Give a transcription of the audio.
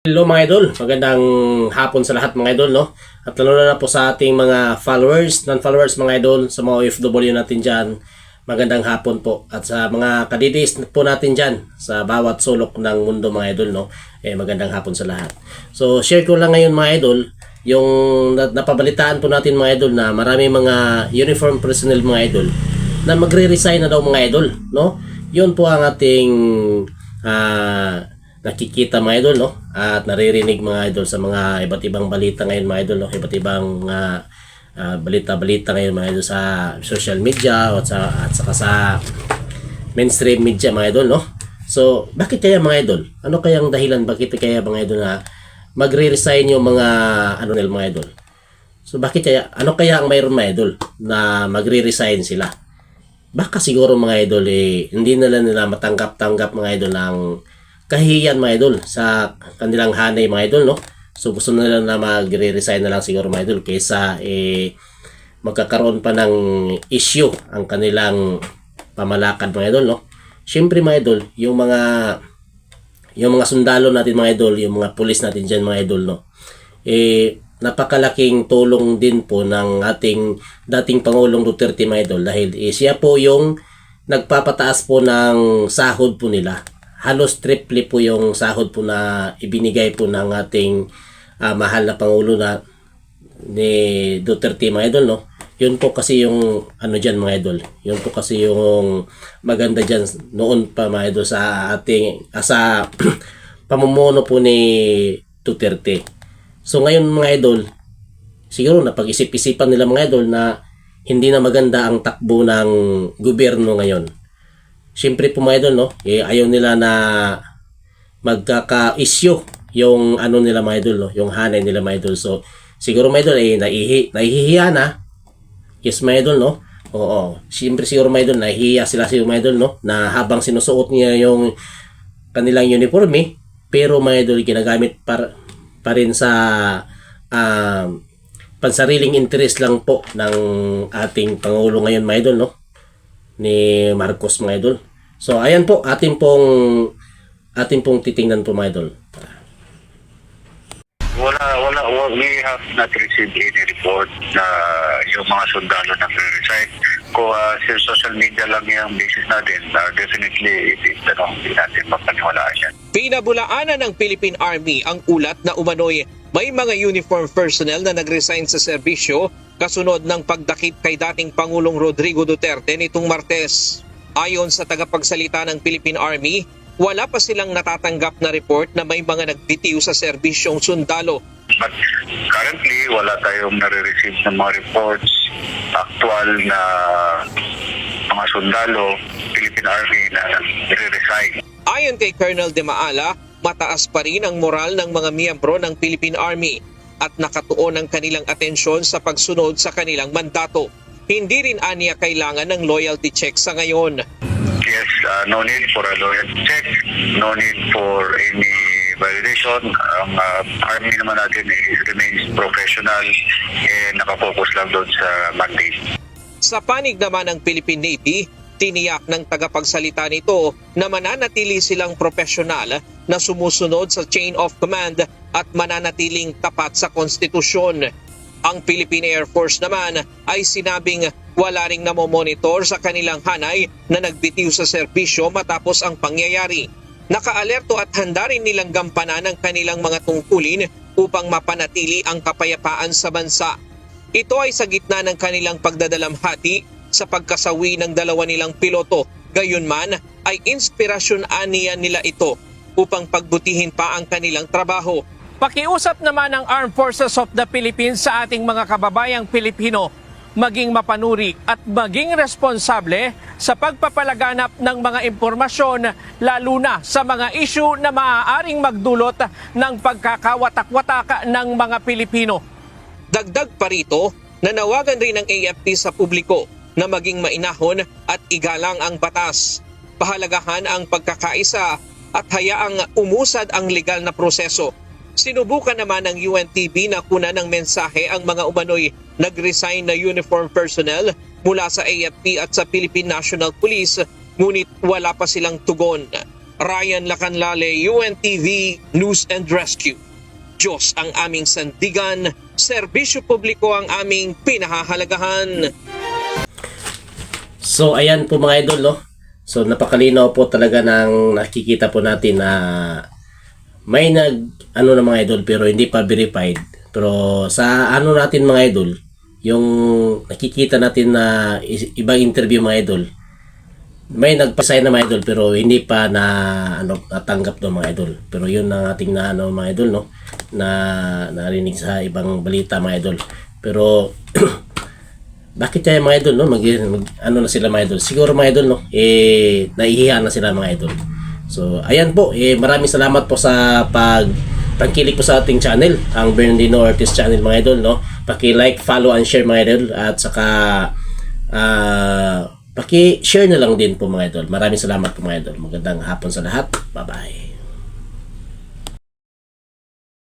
Hello mga idol, magandang hapon sa lahat mga idol no. At lalo na po sa ating mga followers, non-followers mga idol, sa mga OFW natin dyan, magandang hapon po. At sa mga kadidis po natin dyan, sa bawat sulok ng mundo mga idol no, eh magandang hapon sa lahat. So share ko lang ngayon mga idol, yung na- napabalitaan po natin mga idol na marami mga uniform personnel mga idol na magre-resign na daw mga idol, no? Yun po ang ating ah, nakikita mga idol, no? At naririnig mga idol sa mga iba't ibang balita ngayon mga idol, no? Iba't ibang mga ah, balita-balita ngayon mga idol sa social media at sa at saka sa mainstream media mga idol, no? So, bakit kaya mga idol? Ano kayang dahilan bakit kaya mga idol na magre-resign yung mga ano nila mga idol? So bakit kaya ano kaya ang mayroon mga idol na magre-resign sila? Baka siguro mga idol eh hindi nila nila matanggap-tanggap mga idol ng kahihiyan mga idol sa kanilang hanay mga idol no. So gusto nila na magre-resign na lang siguro mga idol kaysa eh magkakaroon pa ng issue ang kanilang pamalakad mga idol no. Siyempre mga idol, yung mga yung mga sundalo natin mga idol, yung mga pulis natin diyan mga idol no. Eh napakalaking tulong din po ng ating dating Pangulong Duterte mga idol dahil eh, siya po yung nagpapataas po ng sahod po nila. Halos triple po yung sahod po na ibinigay po ng ating ah, mahal na Pangulo na ni Duterte mga idol no. Yun po kasi yung ano diyan mga idol. Yun po kasi yung maganda diyan noon pa mga idol sa ating ah, sa pamumuno po ni Duterte. So ngayon mga idol, siguro napag-isip-isipan nila mga idol na hindi na maganda ang takbo ng gobyerno ngayon. Siyempre po mga idol, no? Eh, ayaw nila na magkaka-issue yung ano nila mga idol, no? Yung hanay nila mga idol. So, siguro mga idol, eh, naihi, nahihiya na. Yes mga idol, no? Oo. Siyempre siguro mga idol, nahihiya sila siguro mga idol, no? Na habang sinusuot niya yung kanilang uniforme, pero mga idol, ginagamit par, pa rin sa um, pansariling interest lang po ng ating Pangulo ngayon mga idol, no? Ni Marcos mga idol. So, ayan po, ating pong ating pong titingnan po mga idol. Wala, wala, wa- we have not received any report na yung mga sundalo na resign. Kung uh, sa social media lang yung basis natin, uh, definitely, it is, ano, hindi natin mapaniwalaan yan. Pinabulaanan ng Philippine Army ang ulat na umano'y may mga uniform personnel na nag-resign sa serbisyo kasunod ng pagdakip kay dating Pangulong Rodrigo Duterte nitong Martes. Ayon sa tagapagsalita ng Philippine Army, wala pa silang natatanggap na report na may mga nagbitiw sa serbisyong sundalo. But currently, wala tayong nare-receive ng mga reports actual na mga sundalo, Philippine Army na nagre-resign. Ayon kay Colonel De Maala, mataas pa rin ang moral ng mga miyembro ng Philippine Army at nakatuon ang kanilang atensyon sa pagsunod sa kanilang mandato. Hindi rin aniya kailangan ng loyalty check sa ngayon. Yes, uh, no need for a loyalty check, no need for any validation. Ang uh, army naman natin is, remains professional and nakafocus lang doon sa mandate. Sa panig naman ng Philippine Navy, tiniyak ng tagapagsalita nito na mananatili silang profesional na sumusunod sa chain of command at mananatiling tapat sa konstitusyon. Ang Philippine Air Force naman ay sinabing wala ring namomonitor sa kanilang hanay na nagbitiw sa serbisyo matapos ang pangyayari. Nakaalerto at handa rin nilang gampanan ang kanilang mga tungkulin upang mapanatili ang kapayapaan sa bansa. Ito ay sa gitna ng kanilang pagdadalamhati sa pagkasawi ng dalawa nilang piloto. Gayunman ay inspirasyon aniya nila ito upang pagbutihin pa ang kanilang trabaho. Pakiusap naman ng Armed Forces of the Philippines sa ating mga kababayang Pilipino maging mapanuri at maging responsable sa pagpapalaganap ng mga impormasyon lalo na sa mga issue na maaaring magdulot ng pagkakawatak-watak ng mga Pilipino. Dagdag pa rito, nanawagan rin ng AFP sa publiko na maging mainahon at igalang ang batas. Pahalagahan ang pagkakaisa at hayaang umusad ang legal na proseso. Sinubukan naman ng UNTV na kunan ng mensahe ang mga umano'y nag-resign na uniform personnel mula sa AFP at sa Philippine National Police ngunit wala pa silang tugon. Ryan Lacanlale, UNTV News and Rescue. Diyos ang aming sandigan, serbisyo publiko ang aming pinahahalagahan. So ayan po mga idol no. So napakalinaw po talaga ng nakikita po natin na may nag ano na mga idol pero hindi pa verified. Pero sa ano natin mga idol, yung nakikita natin na ibang interview mga idol, may nagpasign na mga idol pero hindi pa na ano natanggap do mga idol. Pero yun ang ating na ano mga idol no na narinig sa ibang balita mga idol. Pero bakit kaya mga idol no mag, mag- ano na sila mga idol siguro mga idol no eh nahihiya na sila mga idol so ayan po eh maraming salamat po sa pag pagkilik po sa ating channel ang Bernardino Ortiz channel mga idol no? Paki-like follow and share mga idol at saka ah paki-share na lang din po mga idol. Maraming salamat po mga idol. Magandang hapon sa lahat. Bye bye